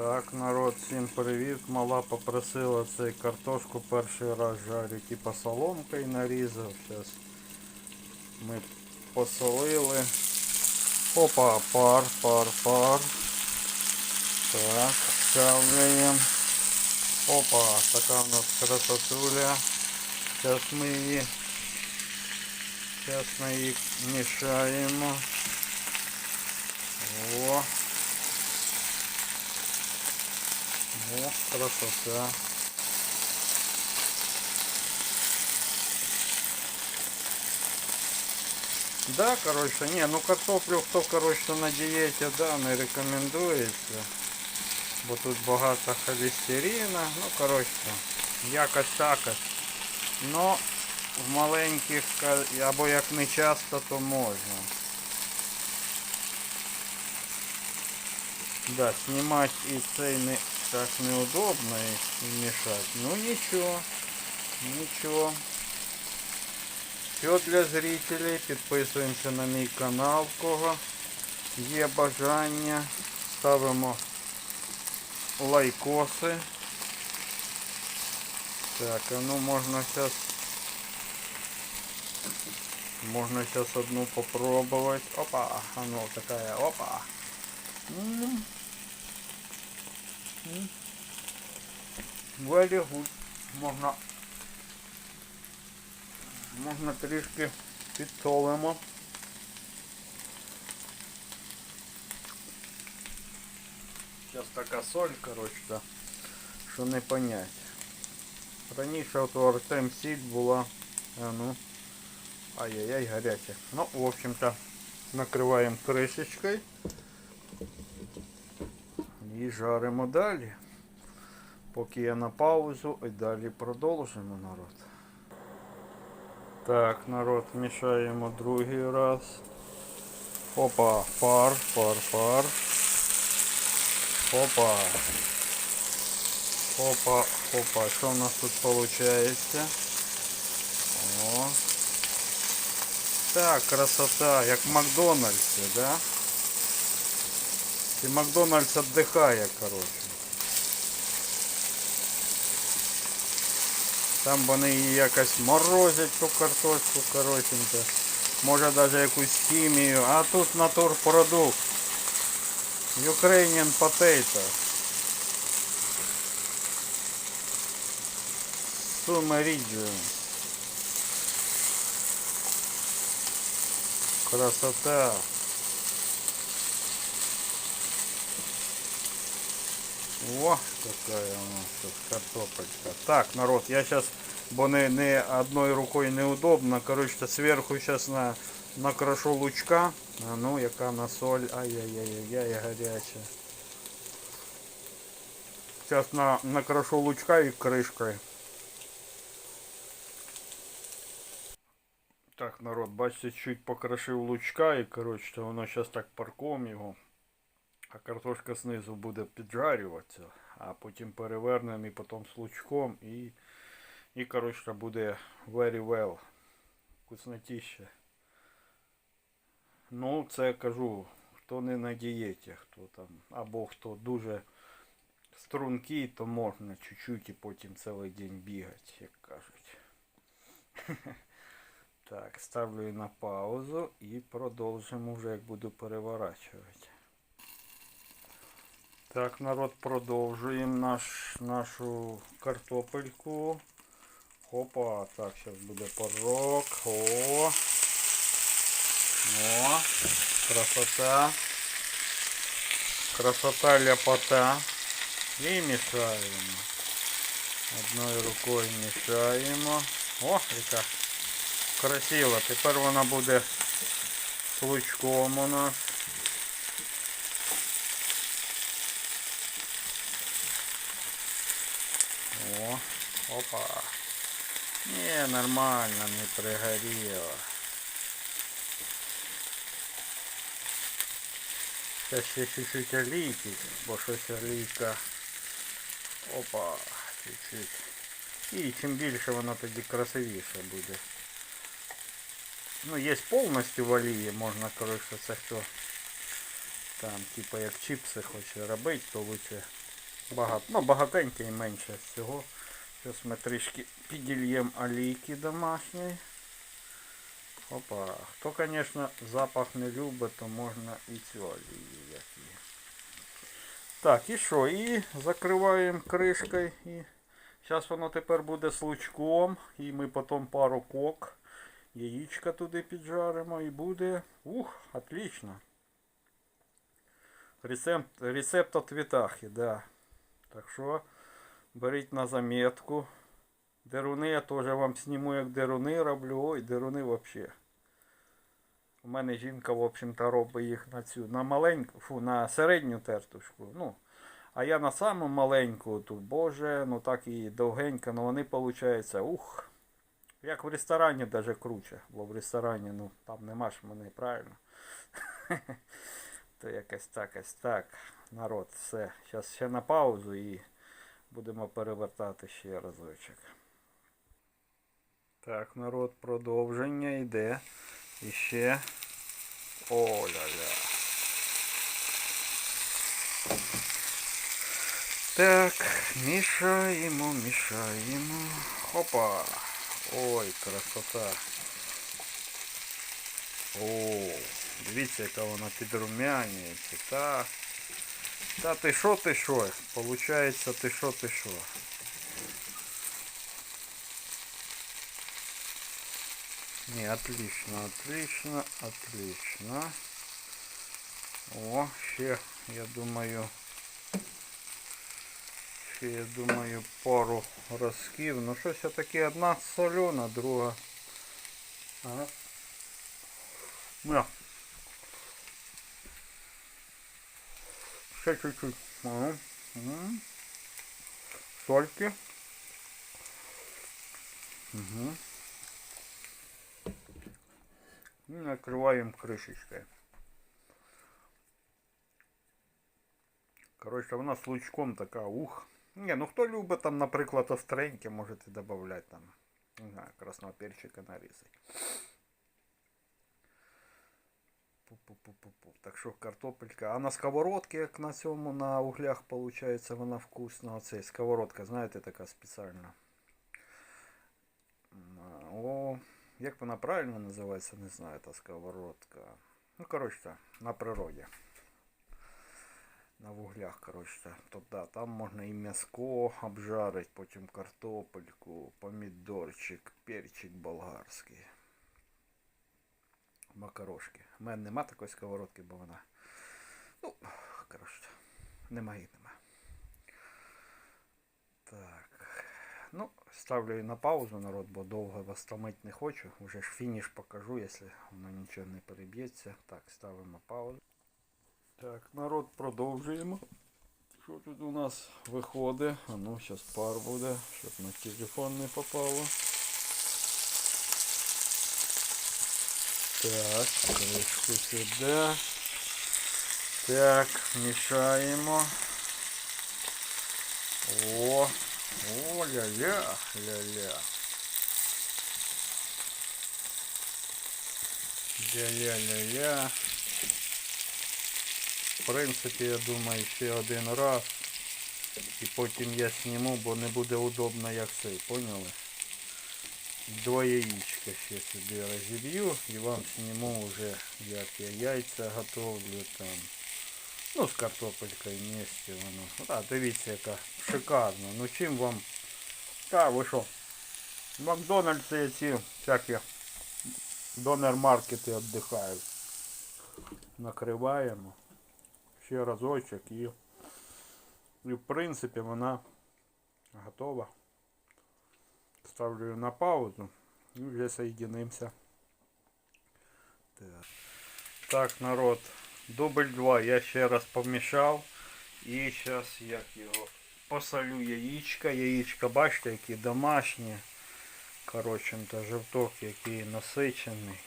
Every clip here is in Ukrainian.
Так, народ, всім привіт. Мала попросила цей картошку перший раз жарю, типа соломкою нарізав. Зараз ми посолили. Опа, пар, пар, пар. Так, ставляємо. Опа, така у нас красотуля. Зараз ми її, зараз ми її мішаємо. О. О, красота. Да, короче, не, ну картоплю, хто, короче, на дієті, да, не рекомендується. Бо тут багато холестерина. Ну, короче, якось такось. Но в маленьких, ка- або як не часто, то можна. Да, снимать и цей не так неудобно и, и мешать. Ну ничего, ничего. Все для зрителей. Підписуємося на мій канал, в кого є бажання. Ставимо лайкоси. Так, а ну можна сейчас можно сейчас одну попробовать. Опа, а ну такая, опа. Good. Можна можна трішки підсолимо. Зараз така соль, коротше, да, що не понять. Раніше от у Артем сіль була, а ну, ай-яй-яй, гаряча. Ну, в общем-то, накриваємо кришечкою. І жаримо далі. Поки я на паузу і далі продовжимо народ. Так, народ, мішаємо другий раз. Опа, пар, пар, пар. Опа. Опа, опа. Що у нас тут виходить? О. Так, красота, як в Макдональдсі, да? І Макдональдс віддихає, коротше. Там вони її якось морозять ту картошку, коротенько. Може навіть якусь хімію. А тут натурпродукт. Ukrainian potato. Sumeridian. Красота. О, какая у нас тут картопелька. Так, народ, я сейчас, бо не, не одной рукой неудобно, короче, сверху сейчас на, накрошу лучка. А ну, яка на соль. Ай-яй-яй-яй, гаряча. Сейчас на, накрошу лучка и крышкой. Так, народ, бачите, чуть покрошив лучка і, коротше, воно зараз так парком його. А картошка знизу буде піджарюватися, а потім перевернемо і потім з лучком і, і коротше, буде very well. Вкуснотіще. Ну, це я кажу, хто не на дієті, хто там, або хто дуже стрункий, то можна чуть-чуть і потім цілий день бігати, як кажуть. Так, ставлю на паузу і продовжимо вже як буду переворачувати. Так, народ, продовжуємо наш, нашу картопельку. Опа, так, зараз буде порог. О. О, красота. Красота ляпота. І мішаємо. Одною рукою мішаємо. О, яка красиво. Тепер вона буде з лучком у нас. О, опа. Не, нормально, не пригорело. Сейчас ще чуть-чуть олійки, бо щось олійка. Опа, чуть-чуть. І чим більше воно тоді красивіше буде. Ну, є повністю в олії, можна, коротше, це хто там, типа як чипси хоче робити, то лучше багато. Ну, багатеньке і менше всього. Зараз ми трішки підільємо олійки домашньої. Опа. Хто, звісно, запах не любить, то можна і цю олію як є. Так, і що? І закриваємо кришкою. І зараз воно тепер буде з лучком. І ми потім пару кок. Яєчка туди піджаримо і буде. Ух, отлично. Рецепт, рецепт от Вітахи, да. Так що беріть на заметку. Деруни я теж вам зніму, як деруни роблю. Ой, деруни взагалі. У мене жінка, в общем-то, робить їх на цю, на маленьку, фу, на середню тертушку. Ну, а я на саму маленьку, тут, боже, ну так і довгенько, ну вони виходить, ух. Як в ресторані даже круче, бо в ресторані, ну, там нема ж мене правильно. То якось так, ось так. Народ, все. Зараз ще на паузу і будемо перевертати ще разочок. Так, народ, продовження йде. І ще. О-ля-ля. Так, мішаємо, мішаємо. Хопа. Ой, красота. О, дивіться, яка вона підрумянюється. Та, та ти що, ти що? Получається, ти що, ти що? Не, отлично, отлично, отлично. О, ще, я думаю, ще, я думаю, пару разків. Ну щось таки одна солена, друга. Ага. На. Ще чуть-чуть. Ага. М. Сольки. Угу. І накриваємо кришечкою. Коротше, вона з лучком така, ух. Ні, ну хто любить там, наприклад, остреньке, можете додати там. Не знаю, красного перчика нарізати. Так що картопелька. А на сковородці, як на цьому, на углях, виходить, вона вкусна. Оце сковородка, знаєте, така спеціальна. О, як вона правильно називається, не знаю, та сковородка. Ну, коротше, на природі. На вуглях, коротше. То да, там можна і м'яско обжарити, потім картопельку, помідорчик, перчик болгарський. Макарошки. У мене нема такої сковородки, бо вона. Ну, коротше, нема і нема. Так. Ну, ставлю її на паузу, народ, бо довго вас томити не хочу. Уже ж фініш покажу, якщо воно нічого не переб'ється. Так, ставимо паузу. Так, народ, продовжуємо. Що тут у нас виходить? А ну, зараз пар буде, щоб на телефон не попало. Так, кришку сюди. Так, мішаємо. О, о, ля-ля, ля-ля. Ля-ля-ля-ля. В принципі, я думаю, ще один раз. І потім я зніму, бо не буде удобно як цей, поняли? Два яичка ще собі розіб'ю і вам зніму вже як я яйця готовлю там. Ну, з картопелькою вместе воно. А, дивіться, яка шикарна. Ну чим вам... Та ви що? Макдональдси ці всякі донор-маркети віддихають. Накриваємо. Ще разочок і... І в принципі вона готова. Ставлю на паузу і вже соєдинимося. Так. народ, дубль 2 я ще раз помішав. І зараз як його посолю яєчка. Яєчка, бачите, які домашні. Коротше, то жовток який насичений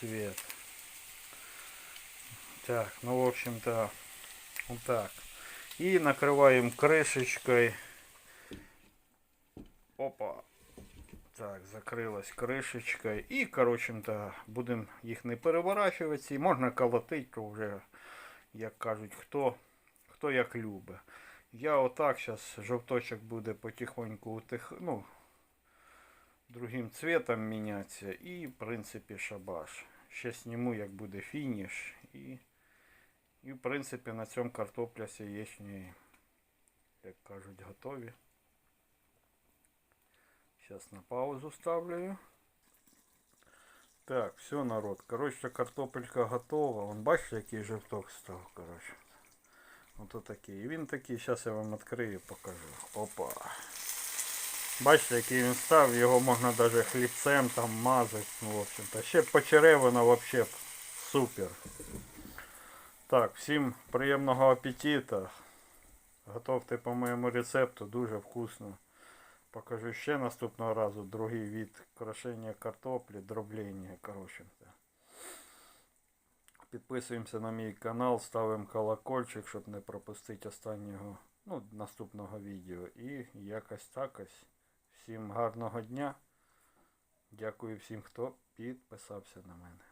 цвет. Так, ну в общем-то, вот так. И накрываем крышечкой. Опа. Так, закрилась кришечкою. І, коротше-то, будемо їх не переворачувати. Можна колотити, то вже, як кажуть, хто, хто як любить. Я отак зараз жовточок буде потихоньку утих, ну, другим цветом мінятися і, в принципі, шабаш. Ще зніму, як буде фініш. І, і в принципі, на цьому картопля з як кажуть, готові. Сейчас на паузу ставлю. Так, все, народ. Короче, картопелька готова. Вон бачите, який жовток став, короче. Ото такий. І він такий, зараз я вам відкрию і покажу. Опа. Бачите, який він став, його можна навіть хлібцем там мазати. Ну, в общем-то. Ще почеревина вообще супер. Так, всім приємного апетита. Готовте по моєму рецепту, дуже вкусно. Покажу ще наступного разу другий від крошення картоплі, дроблення, коротше. Підписуємося на мій канал, ставимо колокольчик, щоб не пропустити останнього, ну, наступного відео. І якось так ось. Всім гарного дня. Дякую всім, хто підписався на мене.